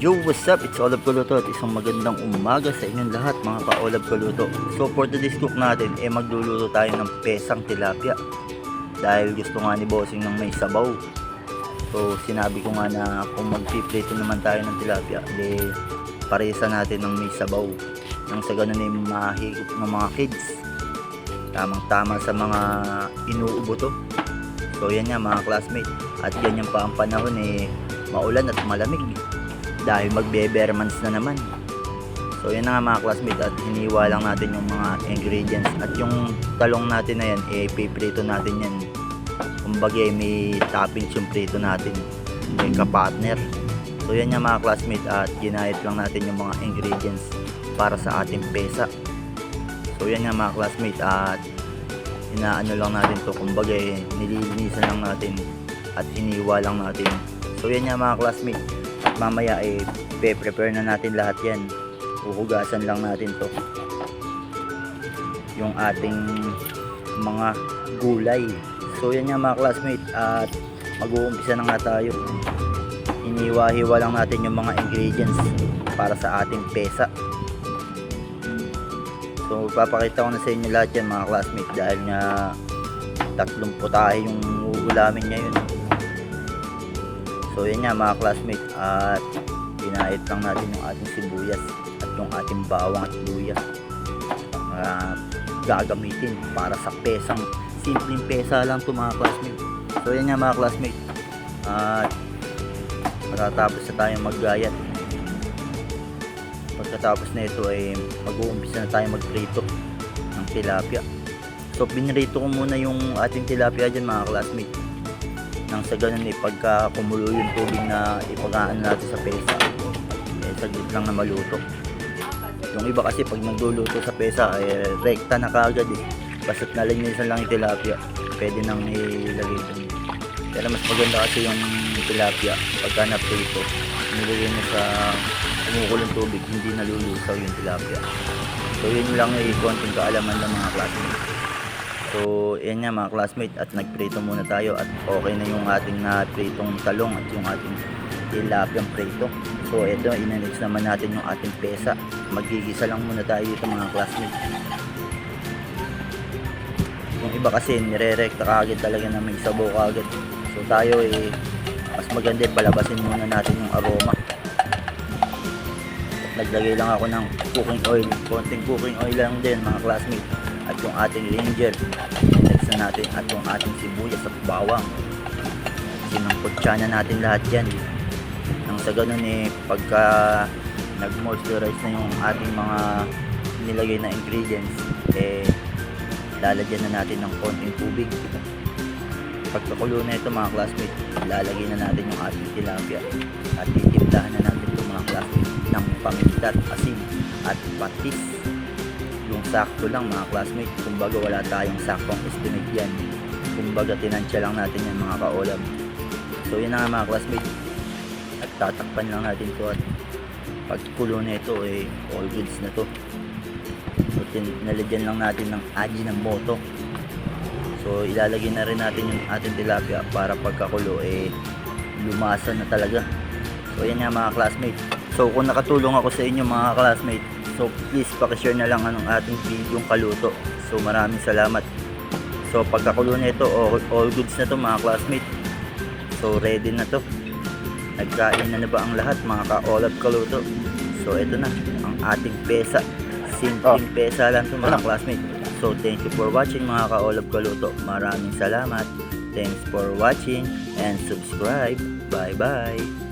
Yo, what's up? It's Olab Kaluto at isang magandang umaga sa inyong lahat mga ka-Olab Kaluto. So for today's cook natin, eh magluluto tayo ng pesang tilapia. Dahil gusto nga ni Bossing ng may sabaw. So sinabi ko nga na kung magpiprito naman tayo ng tilapia, eh paresa natin ng may sabaw. Nang sa ganun ay mahigop ng mga kids. Tamang tama sa mga inuubo to. So yan nga mga classmates. At ganyan pa ang panahon eh maulan at malamig dahil magbe-bermans na naman. So yan na nga mga classmates at hiniwa lang natin yung mga ingredients at yung talong natin na yan eh piprito natin yan. Kumbaga eh, may toppings yung prito natin. May kapartner. So yan nga mga classmates at ginayat lang natin yung mga ingredients para sa ating pesa. So yan nga mga classmates at inaano lang natin to kumbaga eh, nililinisan lang natin at iniwa lang natin. So yan nga mga classmates at mamaya ay eh, prepare na natin lahat yan. Uhugasan lang natin to. Yung ating mga gulay. So yan nga mga classmates at mag-uumpisa na nga tayo. Iniwa-hiwa lang natin yung mga ingredients para sa ating pesa. So papakita ko na sa inyo lahat yan mga classmates dahil nga tatlong putahe yung uulamin ngayon. So yan nga mga classmates at ginahit lang natin yung ating sibuyas at yung ating bawang at luya mga gagamitin para sa pesang simpleng pesa lang to mga classmates. So yan nga mga classmates at matatapos na tayong maggayat. Pagkatapos na ito ay mag-uumpisa na tayo magprito ng tilapia. So binrito ko muna yung ating tilapia dyan mga classmates nang sa ganun eh pagka kumulo yung tubig na ipagaan natin sa pesa eh saglit lang na maluto. Yung iba kasi pag nagluluto sa pesa eh rekta na kaagad eh. Basta't nalinisan lang yung tilapia pwede nang ilagay dun. Pero mas maganda kasi yung tilapia pagka naprito nilagay mo sa kumukulong tubig hindi nalulusaw yung tilapia. So yun lang eh konting kaalaman ng mga classmates So, yan nga mga classmates at nagprito muna tayo at okay na yung ating na-pritong talong at yung ating tilapiyang prito. So, ito, inanix naman natin yung ating pesa. Magigisa lang muna tayo dito mga classmates. Yung iba kasi nire-recta kagad talaga na may sabaw kagad. So, tayo eh, mas maganda eh, palabasin muna natin yung aroma. At naglagay lang ako ng cooking oil. Konting cooking oil lang din mga classmates at yung ating ranger next na natin at yung ating sibuyas at bawang. Sinangkutsa na natin lahat yan nang sa ganun eh pagka nag moisturize na yung ating mga nilagay na ingredients eh lalagyan na natin ng konting tubig. Pagkakulo na ito mga classmates lalagay na natin yung ating tilapia at titimplahan na natin ito mga classmates ng paminta at asin at patis sakto lang mga classmates kumbaga wala tayong saktong estimate yan. Kumbaga tinansya lang natin yan mga kaolam. So yun na nga mga classmates at tatakpan lang natin to at pag kulo na ito eh all goods na to. So nalagyan lang natin ng aji ng moto so ilalagay na rin natin yung ating tilapia para pagkakulo eh lumasa na talaga. So yan nga mga classmates so kung nakatulong ako sa inyo mga classmates So please pakishare na lang anong ating video kaluto. So maraming salamat. So pagkakulo na ito, all, all goods na to mga classmates. So ready na to. Nagkain na na ba ang lahat mga ka-olab kaluto? So ito na ang ating pesa. Simpleng pesa lang to mga classmates. So thank you for watching mga ka-olab kaluto. Maraming salamat. Thanks for watching and subscribe. Bye bye.